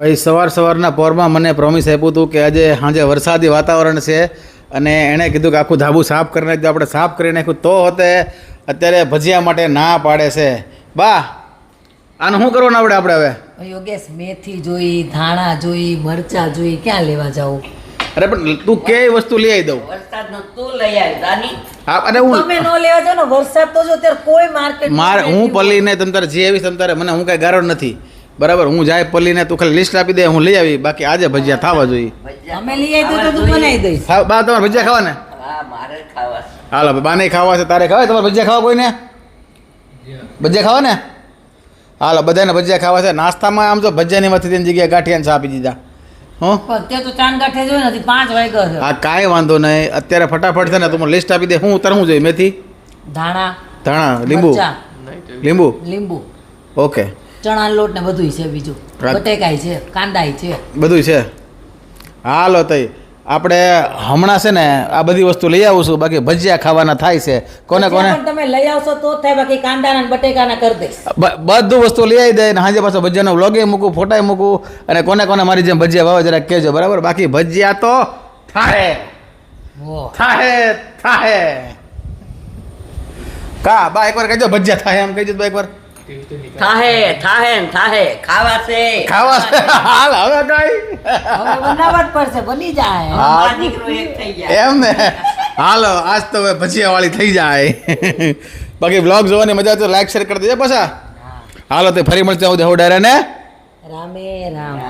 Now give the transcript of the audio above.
ભાઈ સવાર સવારના પોરમાં મને પ્રોમિસ આપ્યું હતું કે આજે સાંજે વરસાદી વાતાવરણ છે અને એણે કીધું કે આખું ધાબુ સાફ કરી નાખ્યું આપણે સાફ કરી નાખ્યું તો હોતે અત્યારે ભજીયા માટે ના પાડે છે. બા આને શું કરવાનું આપણે આપણે હવે? યોગેશ મેથી જોઈ ધાણા જોઈ મરચા જોઈ ક્યાં લેવા જાવું અરે પણ તું કે વસ્તુ લઈ આવી દઉં? વરસાદનો તું લઈ આવી દાની હા અને હું તમે નો લેવા જાવ ને વરસાદ તો જો અત્યારે કોઈ માર્કેટ મારે હું પલીને તમ તારે જે આવી તમ તારે મને હું કાંઈ ગારો નથી. બરાબર હું જાય પલ્લીને તું ખાલી લિસ્ટ આપી દે હું લઈ આવી બાકી આજે ભજીયા થવા જોઈએ. અમે લઈ આવી તો તું બનાવી દઈશ. બા તમારે ભજીયા ખાવા ને હા મારે ખાવા હાલો બાને ખાવા છે તારે ખાવા તમારે ભજીયા ખાવા કોઈને? ભજીયા ખાવા ને હાલો બધાને ભજીયા ખાવા છે. નાસ્તામાં આમ તો ભજીયાની માંથી તેની જગ્યાએ ગાંઠિયાને ચા આપી દીધા. હો? તો ચાંદ ગાંઠે જોઈ નથી પાંચ વાગ્યા છે. આ કાંઈ વાંધો નહીં. અત્યારે ફટાફટ છે ને તું મને લિસ્ટ આપી દે હું ઉતર જોઈએ મેથી. ધાણા ધાણા લીંબુ. લીંબુ? લીંબુ. ઓકે. ચણા લોટ ને બધું છે બીજું. બટેકાય છે કાંદાય છે. બધું છે. હાલો તઈ આપણે હમણાં છે ને આ બધી વસ્તુ લઈ આવું છું બાકી ભજીયા ખાવાના થાય છે. કોને કોને? તમે લઈ આવશો તો થાય બાકી કાંદાના ને બટેકાના કરી દઈશ. બધું વસ્તુ લઈ આવી દે ને સાંજે પાછો ભજીયાનો વ્લોગે મૂકું ફોટાય મૂકું અને કોને કોને મારી જેમ ભજીયા ભાવે જરા કહેજો બરાબર? બાકી ભજીયા તો થાય થાહે થાય થાય કા બા એકવાર કહેજો ભજીયા થાય એમ કહેજો તો એકવાર. થાહે થાહે થાહે ખાવાશે. ખાવાશે. હાલ હવે કઈ? હવે બનાવવા પડશે બની જાય. હા. દીકરો એક થઈ ગયા. એમ ને. હાલો આજ તો હવે ભજીયા વાળી થઈ જાય. બાકી બ્લોગ જોવાની મજા તો લાઈક શેર કરી દેજો પાછા. હાલો તે ફરી મળશે હું દેહો ડાયરા ને. રામે રામ.